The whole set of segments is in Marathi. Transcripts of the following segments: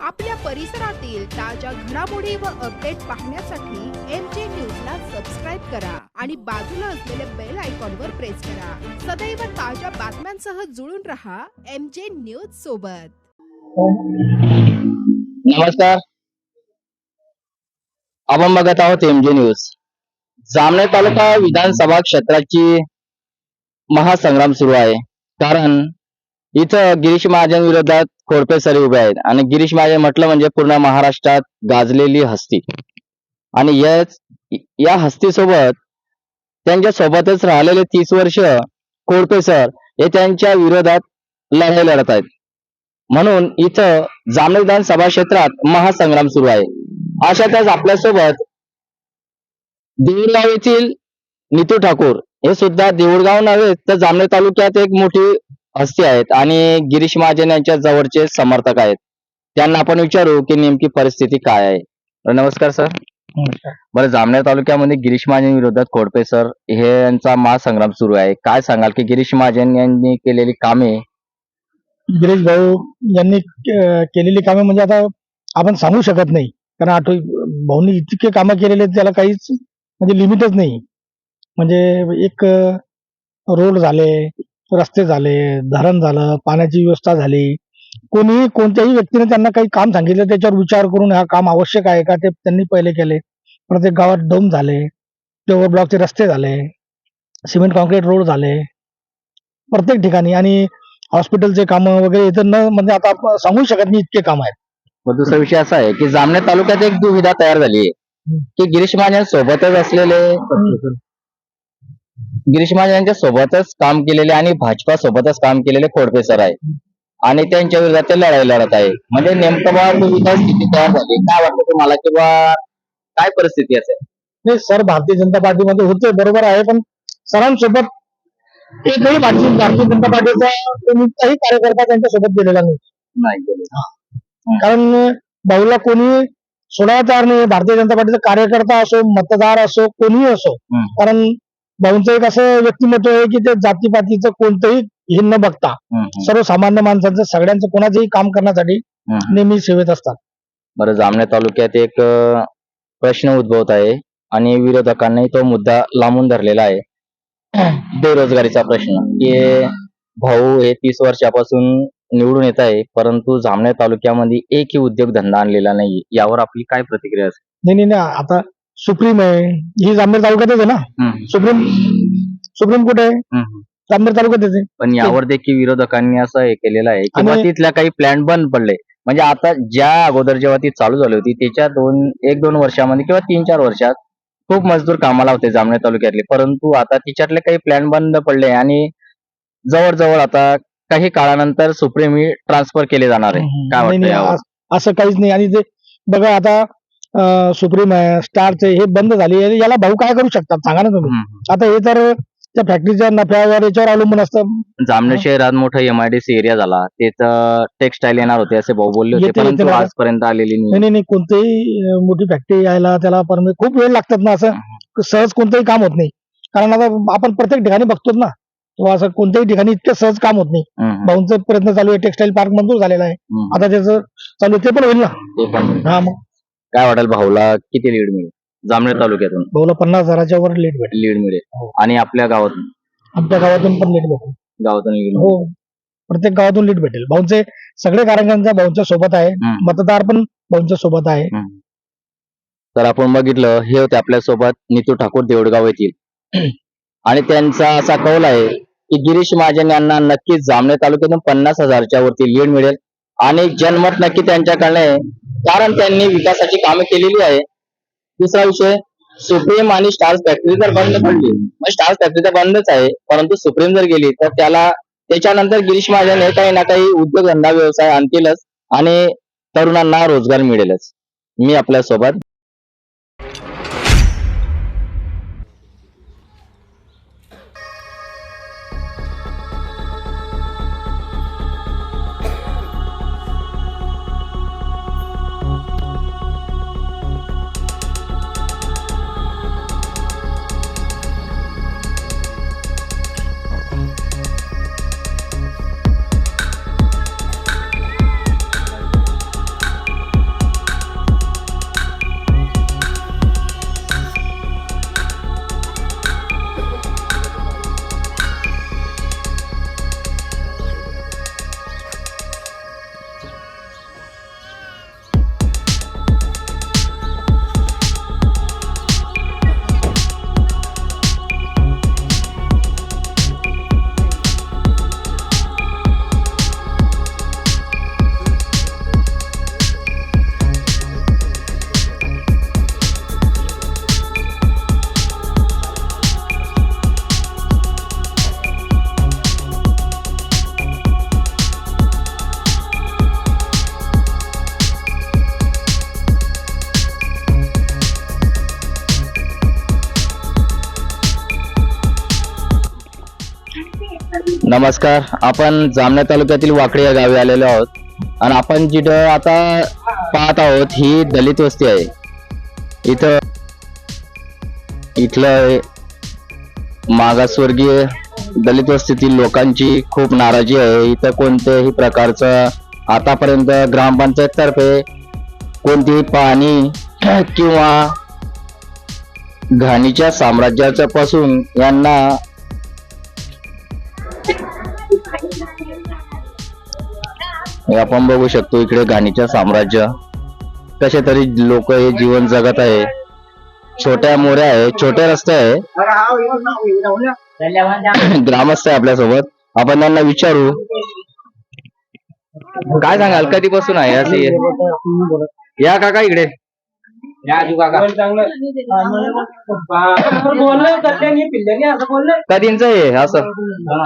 आपल्या परिसरातील ताज्या घडामोडी व अपडेट पाहण्यासाठी एम जे न्यूजला सबस्क्राईब करा आणि बाजूला असलेल्या बेल आयकॉनवर प्रेस करा. सदैव ताज्या बातम्यांसह जुळून रहा एम जे न्यूज सोबत. नमस्कार. आपण बघत आहोत एमजे न्यूज जामनेर तालुका विधानसभा क्षेत्राची महासंग्राम सुरू आहे. कारण इथं गिरीश महाजन विरोधात खोडपे सरे उभे आहेत. आणि गिरीश महाजन म्हटलं म्हणजे पूर्ण महाराष्ट्रात गाजलेली हस्ती. आणि याच या हस्तीसोबत त्यांच्या सोबतच राहिलेले तीस वर्ष खोडपे सर हे त्यांच्या विरोधात लढाई लढत आहेत. म्हणून इथं जामनेर विधानसभा क्षेत्रात महासंग्राम सुरू आहे. अशातच आपल्यासोबत देऊळगाव येथील नितू ठाकूर हे सुद्धा देऊळगाव नव्हे तर जामनेर तालुक्यात एक मोठी हस्ती आहेत आणि गिरीश महाजन यांच्या जवळचे समर्थक आहेत. त्यांना आपण विचारू की नेमकी परिस्थिती काय आहे. नमस्कार सर. बरं जामनेर तालुक्यामध्ये गिरीश महाजन विरोधात खोडपे सर हे यांचा महासंग्राम सुरू आहे. काय सांगाल की गिरीश महाजन यांनी केलेली कामे? गिरीश भाऊ यांनी केलेली कामे म्हणजे आता आपण सांगू शकत नाही. कारण आठवी भाऊनी इतके कामं केलेले त्याला काहीच म्हणजे लिमिटच नाही. म्हणजे एक रोड झाले रस्ते झाले धरण झालं पाण्याची व्यवस्था झाली. कोणीही कोणत्याही व्यक्तीने त्यांना काही काम सांगितलं त्याच्यावर विचार करून हा काम आवश्यक आहे का ते त्यांनी पहिले केले. प्रत्येक गावात डोम झाले ओव्हर ब्लॉकचे रस्ते झाले सिमेंट कॉन्क्रीट रोड झाले प्रत्येक ठिकाणी. आणि हॉस्पिटलचे काम वगैरे इथं न म्हणजे आता सांगू शकत नाही इतके काम आहेत. मग दुसरा विषय असा आहे की जामनेर तालुक्यात एक दुविधा तयार झाली आहे. की गिरीश महाजन सोबतच असलेले गिरीश महाजन यांच्या सोबतच काम केलेले आणि भाजपा सोबतच काम केलेले खोडपे सर आहे आणि त्यांच्या विरोधात ते लढाई लढत आहे. म्हणजे नेमकं बा दुविधा स्थिती तयार झाली? काय वाटतं तुम्हाला किंवा काय परिस्थिती असेल नाही सर भारतीय जनता पार्टीमध्ये होते बरोबर आहे पण सरांसोबत एकही भारतीय भारतीय जनता पार्टीचा कोणताही कार्यकर्ता त्यांच्यासोबत गेलेला नाही. कारण भाऊला कोणी सोडायला तयार नाही भारतीय जनता पार्टीचा कार्यकर्ता असो मतदार असो कोणीही असो. कारण भाऊंचं एक असं व्यक्तिमत्व आहे की ते जातीपातीचं कोणतंही हे न बघता सर्वसामान्य माणसांचं सगळ्यांचं कोणाचंही काम करण्यासाठी. नेहमी सेवेत असतात. बरं जामनेर तालुक्यात एक अं, प्रश्न उद्भवत आहे आणि विरोधकांनी तो मुद्दा लांबून धरलेला आहे. बेरोजगारीचा प्रश्न. की भाऊ हे तीस वर्षापासून निवडून येत आहे परंतु जामनेर तालुक्यामध्ये एकही उद्योगधंदा आणलेला नाही यावर आपली काय प्रतिक्रिया असेल? नाही नाही नाही आता सुप्रीम आहे. ही जामनेर तालुक्यातच आहे ना? सुप्रीम सुप्रीम कुठे आहे? हम्म. जामनेर तालुक्यातच आहे. पण यावर देखील विरोधकांनी असं हे केलेलं आहे की बा आणि- तिथल्या काही प्लॅन बंद पडले. म्हणजे आता ज्या अगोदर जेव्हा ती चालू झाली होती त्याच्या दोन एक दोन वर्षामध्ये किंवा तीन चार वर्षात खूप मजदूर कामाला होते जामनेर तालुक्यातले. परंतु आता तिच्यातले काही प्लॅन बंद पडले आणि जवळजवळ आता काही काळानंतर सुप्रीम ट्रान्सफर केले जाणार आहे. काय वाटतं नाही, यावर? अस- काहीच नाही. आणि ते बघा आता सुप्रीम आहे स्टारचे हे बंद झाले. याला भाऊ काय करू शकतात? सांगा ना तुम्ही. आता हे तर त्या फॅक्टरीच्या नफ्यावर याच्यावर अवलंबून असतं. जामनेर शहरात मोठं एमआयडीसी एरिया झाला. त्याचं टेक्सटाईल येणार होते असे भाऊ बोलले होते. येते- येते परंतु बघा. आजपर्यंत आलेली नाही. नाही नाही कोणतीही अं, मोठी फॅक्टरी यायला त्याला परमिट खूप वेळ लागतात ना असं. सहज कोणतंही काम होत नाही. कारण आता आपण प्रत्येक ठिकाणी बघतोच ना. किंवा असं कोणत्याही ठिकाणी इतकं सहज काम होत नाही. हम्म, भाऊंचा प्रयत्न चालू आहे. टेक्सटाईल पार्क मंजूर झालेला आहे. हम्म. आता त्याचं चालू आहे ते पण होईल ना. ते पण हा मग. काय वाटेल भाऊला? किती लीड मिळेल? जामनेर तालुक्यातून. भाऊला पन्नास हजाराच्या वर लेट भेटेल. लीड मिळेल. हो. आणि आपल्या गावातून. आमच्या गावातून पण लेट भेटेल. गावातून lead हो. प्रत्येक गावातून लीड भेटेल. भाऊंचे सगळे कार्यकर्त्यांच्या भाऊंच्या सोबत आहे. हम्म. मतदार पण भाऊंच्या सोबत आहे. तर आपण बघितलं हे होते आपल्यासोबत नितू ठाकूर देवडगाव येथील. आणि त्यांचा असा कौल आहे की गिरीश महाजन यांना नक्कीच जामनेर तालुक्यातून पन्नास हजारच्या वरती लीड मिळेल. आणि जनमत नक्की त्यांच्याकडे कारण त्यांनी विकासाची कामे केलेली आहे. दुसरा विषय सुप्रीम आणि स्टार्स फॅक्टरी तर बंद पडली. मग स्टार्स फॅक्टरी तर बंदच आहे परंतु सुप्रीम जर गेली तर त्याला त्याच्यानंतर गिरीश महाजन हे काही ना काही उद्योगधंदा व्यवसाय आणतीलच आणि तरुणांना रोजगार मिळेलच. मी आपल्यासोबत नमस्कार. आपण जामनेर तालुक्यातील वाकडी या गावी आलेलो आहोत. आणि आपण जिथं आता पाहत आहोत ही दलित वस्ती आहे. इथं इथलं मागासवर्गीय दलित वस्तीतील लोकांची खूप नाराजी आहे. इथं कोणत्याही प्रकारचं आतापर्यंत ग्रामपंचायततर्फे कोणतीही पाणी किंवा घाणीच्या साम्राज्याच्या पासून यांना आपण बघू शकतो इकडे घाणीच्या साम्राज्य. कसे तरी लोक हे जीवन जगत आहे. छोट्या मोऱ्या आहे छोट्या रस्ते आहे. ग्रामस्थ आहे आपल्यासोबत. आपण त्यांना विचारू. काय सांगाल? कधीपासून आहे? असे या काका इकडे. कधीच आहे असं.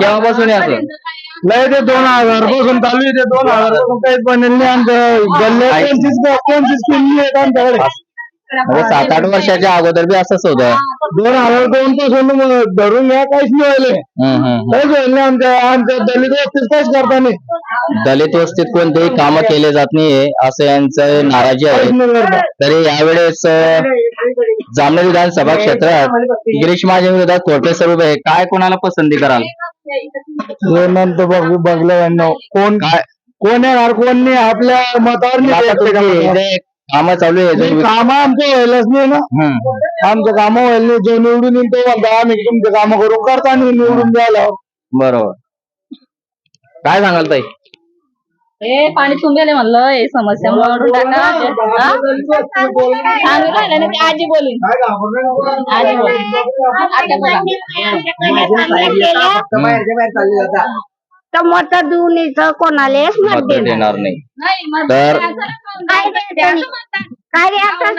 केव्हापासून आहे असं? नाही ते दोन हजारपासून चालू आहे ते दोन हजार. काहीच बनेल नाही आमच्या गल्ल्या कोणतीच कोणतीच किल्ली आहेत आमच्याकडे. म्हणजे सात आठ वर्षाच्या अगोदर बी असंच होतं. दोन हजार दोन पासून धरून घ्या काहीच हम्म, हम्म. काहीच व्हायला नाही आमच्या आमच्या दलित वस्तीत काहीच करता नाही. दलित वस्तीत कोणतेही काम केले जात नाहीये असं यांचं नाराजी काहीच आहे नाही करता तरी यावेळेस अं, जामनेर विधानसभा क्षेत्रात गिरीश महाजन विरोधात कोर्टे स्वरूप आहे? काय कोणाला पसंती कराल? हे नंतर बघ बघलं कोण काय? कोण येणार कोण नाही आपल्या मतावर नाही आता तुमची कामं चालू आहे जे- काम आमचं व्हायलाच नाही ना. आमचं काम व्हायला नाही. जो निवडून येईल तो म्हणता आम्ही तुमचे काम करून करता नाही निवडून द्यायला बरोबर. काय सांगाल ताई? हे पाणी तुंबेले म्हणलं हे समस्या म्हणून टाका. हा? सांगू राहिलं ना ते आजी बोलीन आजी आता बोला. तर मत इथं कोणालाच मत मत देणार. देणार नाही. तर- काय द्यायचं? काय रे आता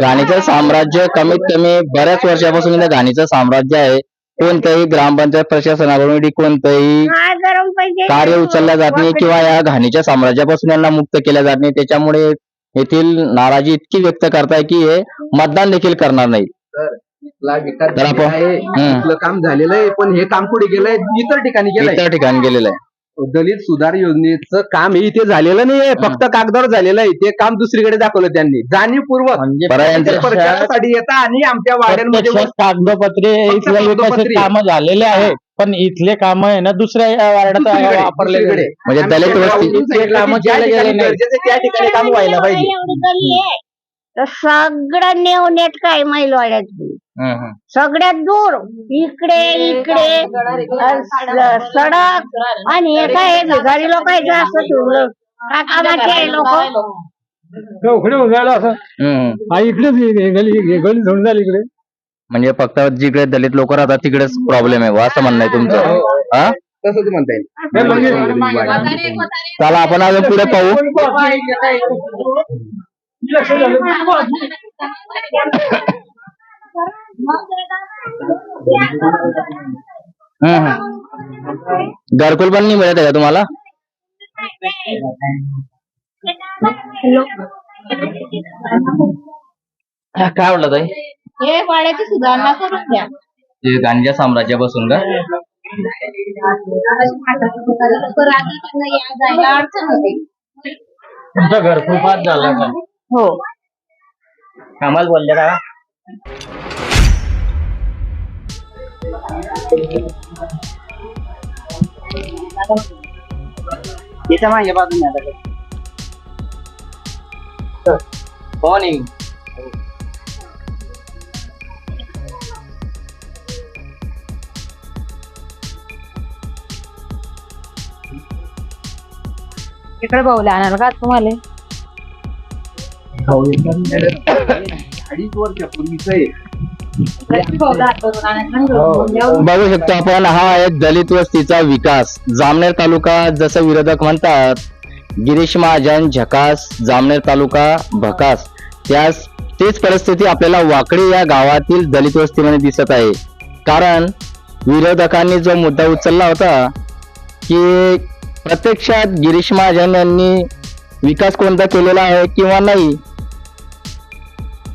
घाणीचं साम्राज्य कमीत कमी बऱ्याच वर्षापासून इथं घाणीचं साम्राज्य आहे. कोणत्याही ग्रामपंचायत प्रशासनाकडून कोणतंही गरम कार्य उचलल्या जात नाही किंवा या घाणीच्या साम्राज्यापासून यांना मुक्त केल्या जात नाही. त्याच्यामुळे येथील नाराजी इतकी व्यक्त करताय की हे मतदान देखील करणार नाही. तर आपण हम्म. आपलं काम झालेलं आहे पण हे काम कुठे गेलंय? इतर ठिकाणी गेलंय. इतर ठिकाणी गेलेलं आहे. दलित सुधार योजनेचं काम हे इथे झालेलं नाहीये फक्त कागदावर झालेलं आहे. ते काम दुसरीकडे दाखवलं त्यांनी. जाणीवपूर्वक. बरं यांचं प्रचारासाठी येतात आणि आमच्या वाड्यांमध्ये प्रत्यक्षात कागदपत्रे फक्त इथल्या कागदोपत्री. विकासाची कामं झालेले आहे पण इथले काम आहे ना दुसऱ्या वार्डात दुसरीकडे- वापरले दुसरीकडे. म्हणजे आम्ही दलित त्या वस्ती- कामं केले गेले नाही. त्या ठिकाणी काम व्हायला पाहिजे. एवढी गल्ली आहे. तर सगळं नेवनेट काय मैलवाड्यात. सगळ्यात दूर इकडे इकडे सडक आणि हे काय भिकारी लोकांचं असं ठेवलं कामाचे लोक असं. हा इकडेच हे गली हे गली सोडून झाली इकडे म्हणजे फक्त जिकडे दलित लोक राहतात तिकडेच प्रॉब्लेम आहे बुवा, असं म्हणणं आहे तुमचं हा म्हणता येईल हे म्हणजे- चला आपण अजून पुढे पाहू घरकुल पण नाही मिळत आहे का तुम्हाला? काय वाटलं ताई? हे पाण्याची सुधारणा करून द्या. ते गांजा साम्राज्यापासून का? तुमचा घरकुल पास झाला का? हो. कामाला बोलले का? त्याच्यामागे बाजूने मॉर्निंग इकडे भाऊला आणाल का तुम्हाला? अडीच वर्षापूर्वीच बघू शकतो आपण हा आहे दलित वस्तीचा विकास. जामनेर तालुका जसं विरोधक म्हणतात गिरीश महाजन झकास जामनेर तालुका भकास. त्यास तेच परिस्थिती आपल्याला वाकडी या गावातील दलित वस्तीमध्ये दिसत आहे. कारण विरोधकांनी जो मुद्दा उचलला होता की प्रत्यक्षात गिरीश महाजन यांनी विकास कोणता केलेला आहे किंवा नाही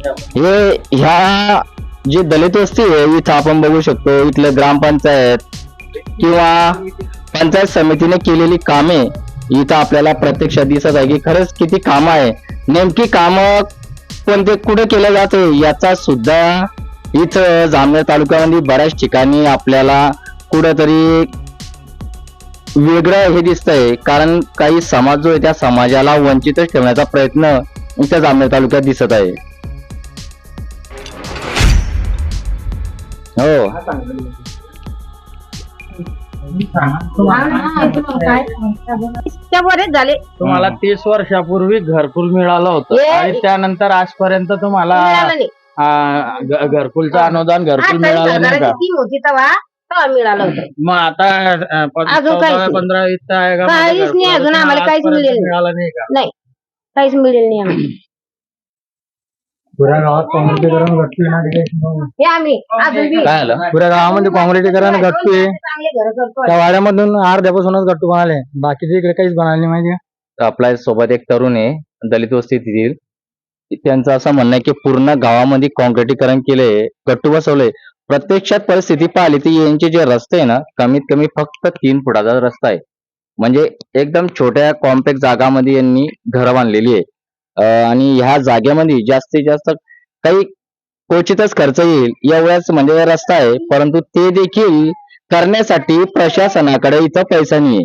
हे ह्या जी दलित वस्ती आहे इथं आपण बघू शकतो. इथलं ग्रामपंचायत किंवा पंचायत समितीने केलेली कामे इथं आपल्याला प्रत्यक्षात दिसत आहे की खरंच किती कामं आहे. नेमकी कामं कोणते कुठे केलं जाते याचा सुद्धा इथं जामनेर तालुक्यामध्ये बऱ्याच ठिकाणी आपल्याला कुठंतरी वेगळं हे दिसतंय. कारण काही समाज जो आहे त्या समाजाला वंचितच ठेवण्याचा प्रयत्न इथं जामनेर तालुक्यात दिसत आहे. हो. त्या बरेच झाले. तुम्हाला तीस वर्षापूर्वी घरकुल मिळालं होतं. आणि त्यानंतर आजपर्यंत तुम्हाला मिळालं नाही. आ, घ- घरकुलचं अनुदान घरकुल आता मिळालं नाही का? हजाराची स्कीम होती तेव्हा तेव्हा मिळालं होतं. मग आता अ, पण अजून काहीच चौदा नाही. पंधरा वित्त आहे का? काहीच नाही, अजून. घरकुल आम्हाला काहीच आजपर्यंत मिळालं नाही. मिळालं नाही का? नाही. काहीच मिळेल नाही आम्हाला. पुऱ्या गावात काँग्रेसीकरण घटते हे आम्ही अजून बी काय आलं पुऱ्या गावामध्ये काँग्रेसीकरण घटते चांगले घर करतो त्या वाड्यामधून अर्ध्यापासूनच गट्टू बनाले. बाकीचे इकडे काहीच बनाले नाही माहिती तर आपल्यासोबत एक तरुण आहे दलित वस्तीतील. त्यांचं असं म्हणणं आहे की पूर्ण गावामध्ये काँक्रिटीकरण केले गट्टू बसवले प्रत्यक्षात परिस्थिती पाहिली तर यांचे जे रस्ते आहे ना कमीत कमी फक्त तीन फुटाचा रस्ता आहे. म्हणजे एकदम छोट्या कॉम्पॅक्ट जागामध्ये यांनी घरं बांधलेली आहे. आणि ह्या जागेमध्ये जास्तीत जास्त काही क्वचितच खर्च येईल एवढाच म्हणजे रस्ता आहे. परंतु ते देखील करण्यासाठी प्रशासनाकडे इथं पैसा नाही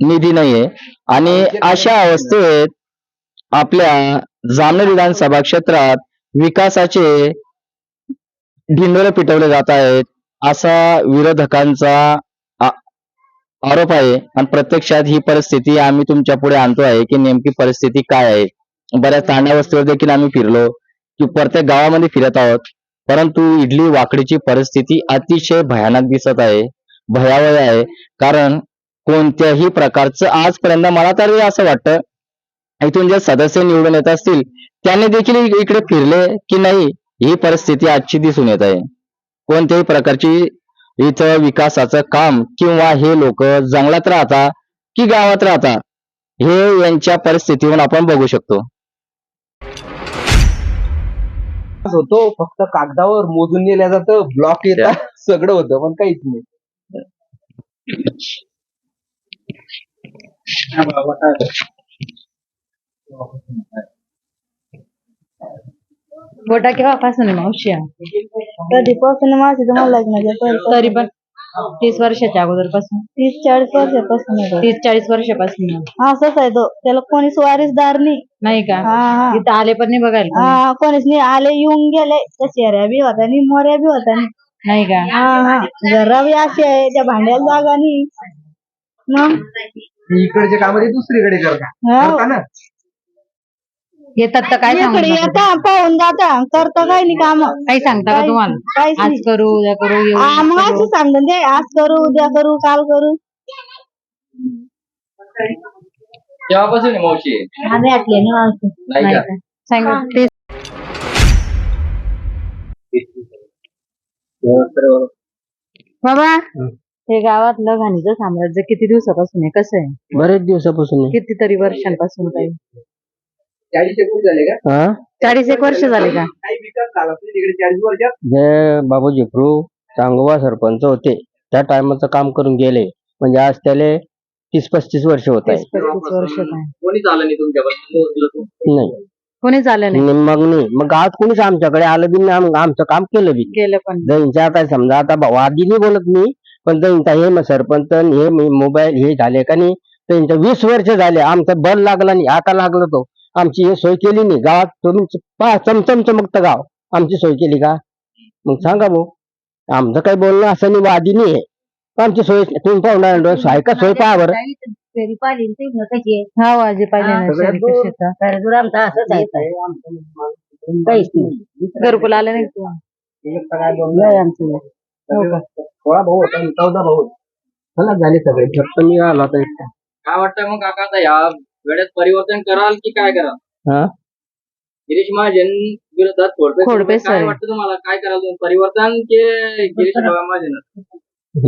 निधी नाहीये. आणि अशा अवस्थेत आपल्या जामनेर विधानसभा क्षेत्रात विकासाचे ढिंडोरे पिटवले जात आहेत. असा विरोधकांचा आरोप आहे. आणि प्रत्यक्षात ही परिस्थिती आम्ही तुमच्यापुढे आणतो आहे की नेमकी परिस्थिती काय आहे. बऱ्याच तांड्या वस्तीवर देखील आम्ही फिरलो की प्रत्येक गावामध्ये फिरत आहोत. परंतु इडली वाकडीची परिस्थिती अतिशय भयानक दिसत आहे. भयावह आहे. कारण कोणत्याही प्रकारचं आजपर्यंत मला तरी असं वाटतं इथून जे सदस्य निवडून येत असतील त्यांनी देखील इकडे फिरले की नाही ही परिस्थिती आजची दिसून येत आहे. कोणत्याही प्रकारची इथं विकासाचं काम किंवा हे लोक जंगलात राहता की गावात राहता हे यांच्या परिस्थितीवरून आपण बघू शकतो. होतो फक्त कागदावर मोजून नेल्या जातं ब्लॉक येतात सगळं होतं पण काहीच नाही. गोटा केव्हापासून आहे मावशी? कधीपासून माझं तुम्हाला लग्नाच्या तरी पण तीस वर्षाच्या अगोदरपासून तीस चाळीस वर्षापासून आहे तो. तीस चाळीस वर्षापासून असंच आहे तो. त्याला कोणीच वारीसदार नाही. नाही का? हा हा. इथं आले पण नाही बघायला कोणी. हा कोणीच नाही. आले येऊन गेले. त्या शेऱ्या बी होत्या आणि मोऱ्या बी होत्या आणि नाही का? हा हा. जरा बी अशी आहे. त्या भांड्याला जागा नाही. मग? इकडचे काम ते दुसरीकडे करता. हा. करता ना? येतात तर काय सांगू इकडे नका. येता पाहून जाता. करता काही नाही काम. काही सांगता का तुम्हाला? काहीच आज नाही. करू उद्या करू येऊ मग. असं सांगतात ते आज करू उद्या करू काल करू. तेव्हापासून मावशी? ना. नाही का? सांग ते बाबा हे. गावातलं घाणीचं साम्राज्य किती दिवसापासून आहे? कसं आहे? बरेच दिवसापासून कितीतरी वर्षांपासून काही चाळीस एकूण झाले का? चाळीस एक वर्ष झाले का? काही विकास झाला नाही तिकडे चाळीस वर्षात? जे बाबूजी फ्रू चांगोबा सरपंच होते त्या टायमाचं काम करून गेले. म्हणजे आज त्याले तीस पस्तीस वर्ष होत तीस आहे पस्तीस वर्ष काय कोणीच आलं नाही कोणीच आलं नाही. मग नाही. मग आज कोणीच आमच्याकडे आलं बी नाही. आम- आमचं काम केलं बी. गेलं पण जैनच्या आता समजा आता ब- वादी नाही बोलत मी पण जैनचा हे म- सरपंच आणि हे मी मोबाईल हे झाले का नाही त्यांचं वीस वर्ष झाले. आमचं बल लागला नाही आता लागलं तो. आमची हे सोय केली नाही गावात तुम्ही पहा चमचम चमकतं गाव. आमची सोय केली का? मग सांगा भाऊ. आमचं काही बोलणं असं नाही वादी नाही आहे. आमची सोय तुम्ही पाहुणार सोय का सोय पहा बरं. फेरी पाहिली ना ती नकाची आहे. हा वाजी पाहिजे ना सगळ्यात शहरी दूर. शेतात. तर दूर आमचं असंच आहे. काहीच नाही. घरकुल आलं नाही का? आमचं सोळा भाऊ होता चौदा भाऊ झाले सगळे. फक्त मी आलो आता एकटा काय वाटतं मग काका आता या वेळेत परिवर्तन कराल की काय कराल? हा? गिरीश महाजन विरोधात खोडपे खोडपे काय. वाटतं तुम्हाला? काय कराल तुम्ही? परिवर्तन की गिरीश महाजन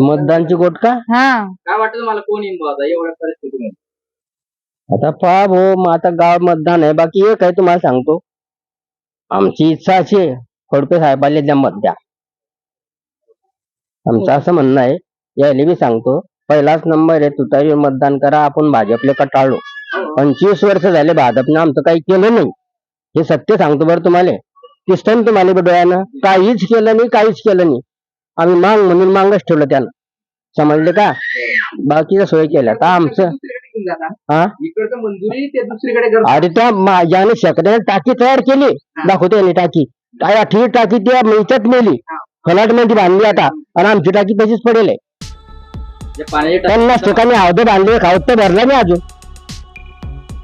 मतदानची गोट का? हा. काय वाटतं तुम्हाला? कोण येईल बुवा आता एवढ्या परिस्थितीमध्ये? आता पहा भाऊ मग आता गाव मतदान आहे. बाकी एक आहे तुम्हाला सांगतो. आमची इच्छा अशी आहे. खोडपे साहेबाला द्या मत द्या. आमचं असं म्हणणं आहे. यायला मी सांगतो. पहिलाच नंबर आहे. तुतारीवर मतदान करा. आपण भाजपले कटाळलो. पंचवीस वर्ष झाले भाजपनं आमचं काही केलं नाही. हे सत्य सांगतो बरं तुम्हाला. दिसतं तुम्हाला डोळ्यानं? काहीच केलं नाही काहीच केलं नाही. आम्ही मांग म्हणून मांगच ठेवलं त्यानं. समजले का? बाकीच्या सोय केल्या. का आमचं हा. अरे त्या माझ्याने शेकड्याने टाकी तयार केली. दाखवतो यांनी टाकी. काय आठवी टाकी त्या मिळच्यात नेली फलाटमध्ये बांधली आता. आणि आमची टाकी तशीच पडेल. आहे. पन्नास ठिकाणी हौद बांधले खावत तर भरला नाही अजून.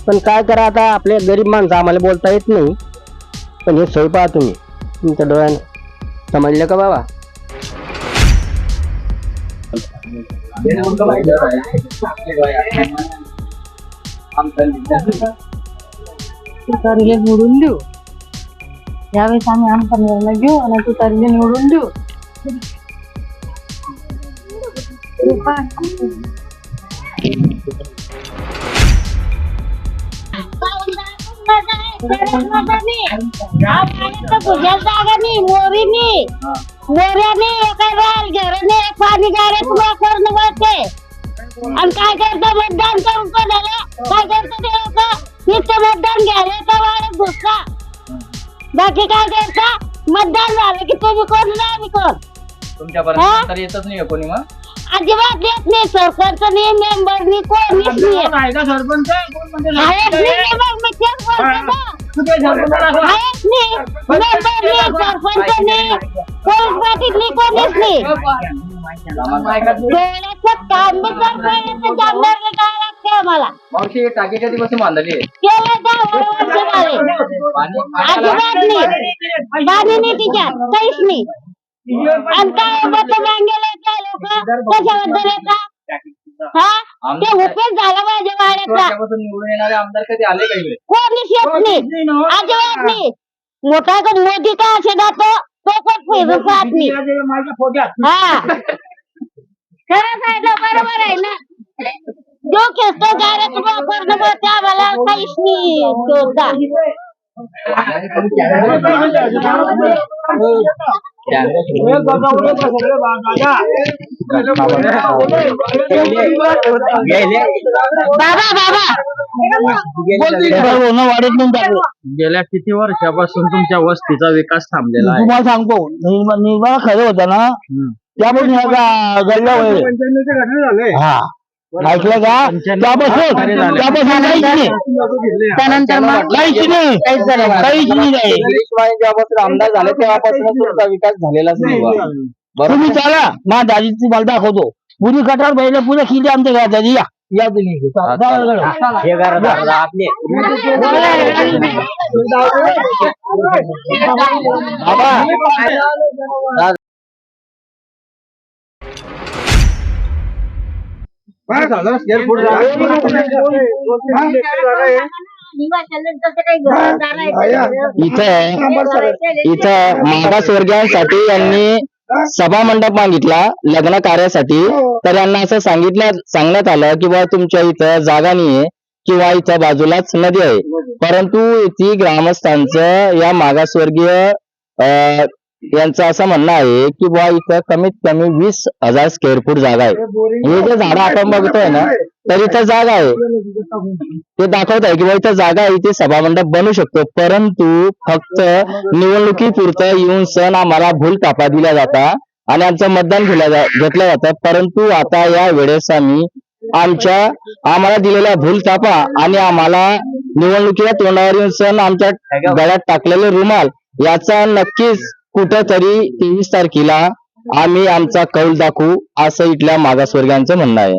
पण काय करा आता आपले गरीब माणसं आम्हाला बोलता येत नाही. पण हे सोय पाहा तुम्ही. तुमच्या डोळ्याने. समजलं का बाबा? तुतारीला निवडून देऊ. यावेळेस आम्ही आमचा निर्णय घेऊ आणि तुतारीला निवडून देऊ. तुझ्या जागानी मोरीनी. मोऱ्याने एका राल घराने पाणी गाड्यात वापर नव्हते आणि काय करता? मतदान करून कोणाला? काय करता ते लोक? मतदान घ्यायला वाढत घुसता बाकी काय करता? मतदान झालं की तुम्ही कोण नाही कोण? तुमच्यापर्यंत तर येतच नाही कोणी मग? अजिबात येत नाही. सरपंच नाही मेंबर नाही कोणीच. आहेच नाही मग मी तेच बोलते ना. आहेच नाही मेंबर सरपंच पोलीस कोणीच नाही. डोळ्याचं काम बी करता येतं जामनगरला काय लागते आम्हाला. मावशी टाकी कधीपासून बांधली आहे केलं दहा वर्ष झाले अजिबात नाही. पाणी नाही तिच्यात काहीच नाही. आणि काय मत मागेले काय लोक. कशाबद्दल येतात? हा? ते उपयोग झाला माझ्या वाड्याचा. निवडून येणारे आमदार कधी आले का इकडे? कोणीच येत नाही. अजिबात नाही. मोठा का मोदी का असे जातो? तो पण फिरून पाहत नाही. हा. खरं सांगितलं बरोबर आहे ना. जो खेचतो गाड्याचा वापर नको त्या आम्हाला काहीच नाही शोधता बाबा बाबा. गेल्या किती वर्षापासून तुमच्या वस्तीचा विकास थांबलेला आहे? तुम्हाला सांगतो निर्मा- निर्माण खरं होतं ना त्यापासून ह्या गा- गल्ल्या वळले. हा. ऐकलं का? त्यापासून त्यापासून काहीच नाही. त्यानंतर मग काहीच नाही. काहीच झालं नाही. काहीच जेव्हापासून आमदार झाले तेव्हापासून तुमचा विकास झालेलाच नाही बा. बरोबर. तुम्ही चला मा दाजीची मला दाखवतो. पुरी कटार पहिले पुरे किती आमच्या घरात दाजी या. या तुम्ही चला, चला, चला. हे घरात दादा आपले. बाबा. इथं इथं मागासवर्गीयांसाठी यांनी सभा मंडप मागितला लग्न कार्यासाठी. तर यांना असं सांगितलं सांगण्यात आलं की बा तुमच्या इथं जागा नाहीये किंवा इथं बाजूलाच नदी आहे. परंतु ती ग्रामस्थांचं या मागासवर्गीय अं, यांचं असं म्हणणं आहे की बा इथं कमीत कमी वीस हजार स्क्वेअर फूट जागा आहे. हे जे झाड आपण बघतोय ना तर इथं जागा आहे. ते दाखवत आहे की बा इथं जागा आहे इथे सभामंडप बनू शकतो. परंतु फक्त निवडणुकीपुरतं येऊन सण आम्हाला भूल कापा दिला जाता आणि आमचं मतदान घेतलं जा घेतलं जातं. परंतु आता या वेळेस आम्ही आमच्या आम्हाला दिलेल्या भूल कापा आणि आम्हाला निवडणुकीला तोंडावर येऊन सण आमच्या गळ्यात टाकलेले रुमाल याचा नक्कीच कुठंतरी तेवीस तारखेला आम्ही आमचा कौल दाखवू असं इथल्या मागासवर्गीयांचं म्हणणं आहे.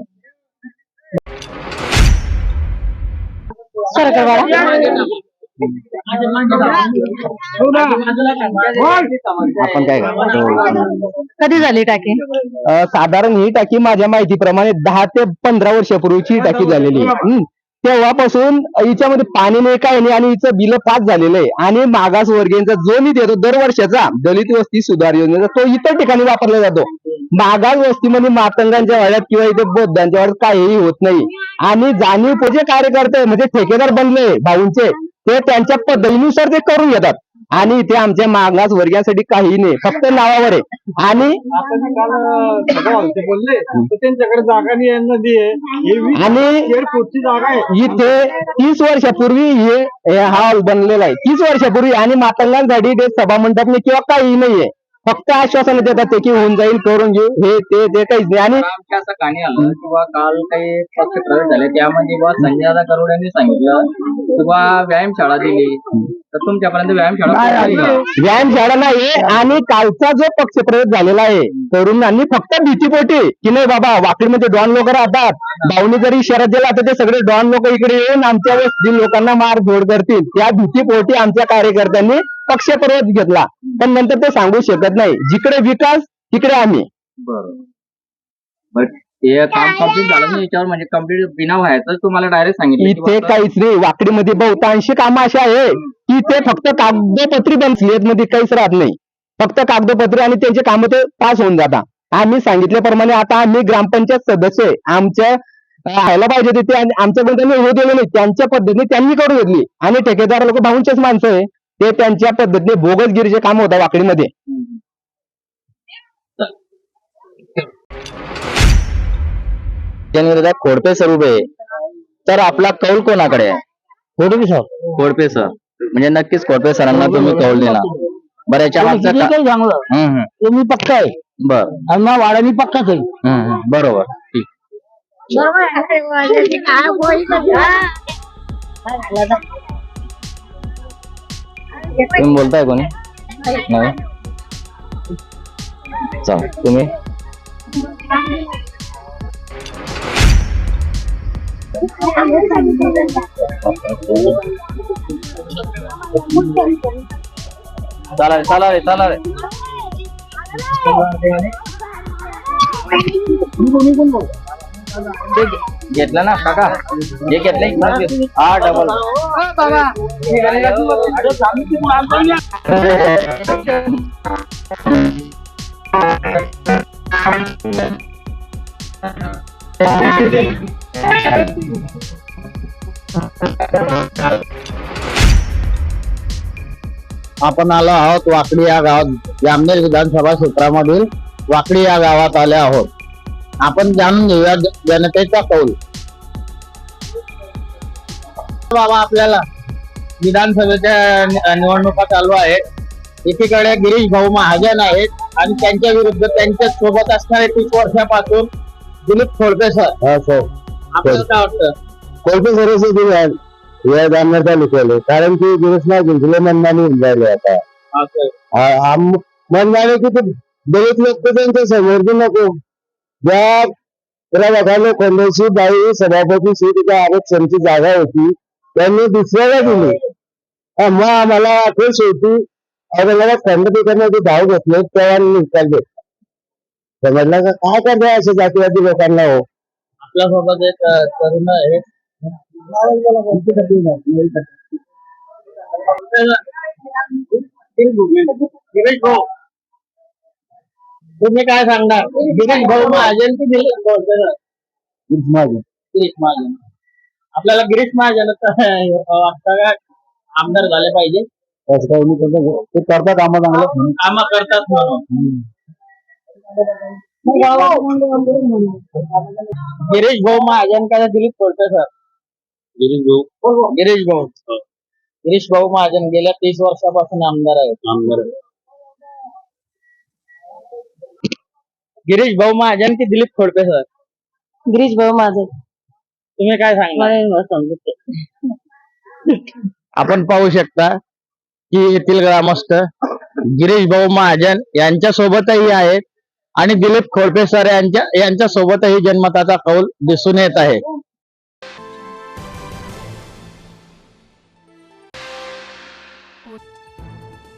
आपण काय करतो? कधी झाली टाकी? साधारण ही टाकी माझ्या माहितीप्रमाणे दहा ते पंधरा वर्षापूर्वीची ही टाकी झालेली आहे. हं. तेव्हापासून हिच्यामध्ये पाणी नाही काय नाही आणि हिचं बिल पास झालेलं आहे. आणि मागास वर्गीयांचा जो निधी येतो दरवर्षाचा दलित वस्ती सुधार योजनेचा तो इतर ठिकाणी वापरला जातो. मागास वस्तीमध्ये मातंगांच्या वाड्यात किंवा इथे बौद्धांच्या वाड्यात काहीही होत नाही. आणि जाणीवपूर्वक जे कार्यकर्ते म्हणजे ठेकेदार बनले भाऊंचे ते त्यांच्या पद्धतीनुसार ते करून घेतात. आणि इथे आमच्या मागास वर्गासाठी काही नाही फक्त नावावर आहे. आणि आणि इथे तीस वर्षापूर्वी हे हे हॉल बनलेला आहे. तीस वर्षापूर्वी आणि मातंगांसाठी ते सभा मंडप नाही किंवा काही नाहीये. फक्त आश्वासन देतात ते की होऊन जाईल करून घेऊ हे ते ते काहीच नाही. आणि असं कानी आलं किंवा काल काही पक्ष प्रवेश झाले त्यामध्ये संजय दादा करोड यांनी सांगितलं किंवा व्यायामशाळा दिली. तर तुमच्यापर्यंत व्यायामशाळा पोहोचली? व्यायामशाळा नाही आणि कालचा जो पक्षप्रवेश झालेला आहे तरुणांनी फक्त भीतीपोटी की नाही बाबा वाकडीमध्ये डॉन लोक राहतात. भाऊनी जरी इशारा दिला तर ते सगळे डॉन लोक इकडे येऊन आमच्या वस्ती लोकांना मारझोड करतील त्या भीतीपोटी आमच्या कार्यकर्त्यांनी पक्षप्रवेश घेतला. पण नंतर ते सांगू शकत नाही. जिकडे विकास तिकडे आम्ही. बरोबर हे काम कंप्लीट झालं नाही याच्यावर म्हणजे कंप्लीट बिना व्हायचं तुम्हाला डायरेक्ट सांगितलं. की इथे बाबा- काहीच नाही वाकडीमध्ये बहुतांशी कामं अशी आहे. की ते फक्त कागदोपत्री बनली मध्ये काहीच राहत नाही. फक्त कागदोपत्री आणि त्यांचे कामं ते पास होऊन जातात. आम्ही सांगितल्याप्रमाणे आता आम्ही ग्रामपंचायत सदस्य आहे. आमच्या अं, व्हायला पाहिजे होते ते आणि आमच्याकडून त्यांनी होऊ दिले नाही. त्यांच्या पद्धतीने त्यांनी करून घेतली. आणि ठेकेदार लोक भाऊंचेच माणसं आहे. ते त्यांच्या पद्धतीने बोगसगिरीचे काम होता वाकडीमध्ये. जनविरोधात खोडपे स्वरूप आहे. तर आपला कौल कोणाकडे आहे? सर. खोडपे सर. म्हणजे नक्कीच खोडपे सरांना तुम्ही कौल देणार. बरं याच्या मागचं का- काही चांगलं. हम्म, हम्म. ते मी पक्का आहे. बर. आणि मग वाडा मी पक्काच आहे. हम्म, हम्म. बरोबर. ठीक. तुम्ही बोलताय कोणी? नाही. चल तुम्ही? चालेल चालेल चालेल ते घेतलं ना काका हे घेतलंय हा डबल आपण आलो आहोत वाकडी या गावात. जामनेर विधानसभा क्षेत्रामधील वाकडी या गावात आले आहोत. आपण जाणून घेऊया जनतेचा कौल. बाबा आपल्याला विधानसभेच्या निवडणुका चालू आहेत. एकीकडे गिरीश भाऊ महाजन आहेत आणि त्यांच्या विरुद्ध त्यांच्यासोबत असणारे तीस वर्षापासून दिलीप खोडके सर आपल्याला काय वाटतं? कोणते या जामनेर तालुक्याला? कारण की गिरीशना जिंकले मनमानी होऊन राहिले आता. असं मनमानी की ते दलित लोक तर त्यांच्यासमोर बी नको. ज्या प्रभागाला कोंडेची बाई सभापती सीट आरक्षणची जागा होती. त्यांनी दुसऱ्याला दिली. हा, मग आम्हाला आठवण शेवटी औरंगाबाद खंडपीठामध्ये धाव घेतले तेव्हा निकाल घेतला समजला का? काय करते असे जातीवादी लोकांना हो? आपल्यासोबत एक तरुण आहे. गिरीश भाऊ. तुम्ही काय सांगणार? गिरीश भाऊ महाजन की दिलीप खोडके गिरीश महाजन. आपल्याला गिरीश महाजन वाटतं का आमदार झाले पाहिजे. ते करतात कामं चांगलं. काम करतात म्हणून. गिरीश भाऊ महाजन का दिलीप खोडके सर. गिरीश भाऊ. गिरीश भाऊ. गिरीश भाऊ महाजन गेल्या तीस वर्षापासून आमदार आहेत. आमदार गिरीश भाऊ महाजन की दिलीप खोडके सर? गिरीश भाऊ माझं तुम्ही काय सांगणार? आपण पाहू शकता की येथील ग्रामस्थ गिरीश भाऊ महाजन यांच्या सोबतही आहेत. आणि दिलीप खोडपे सर यांच्या यांच्या सोबतही जनमताचा कौल दिसून येत आहे.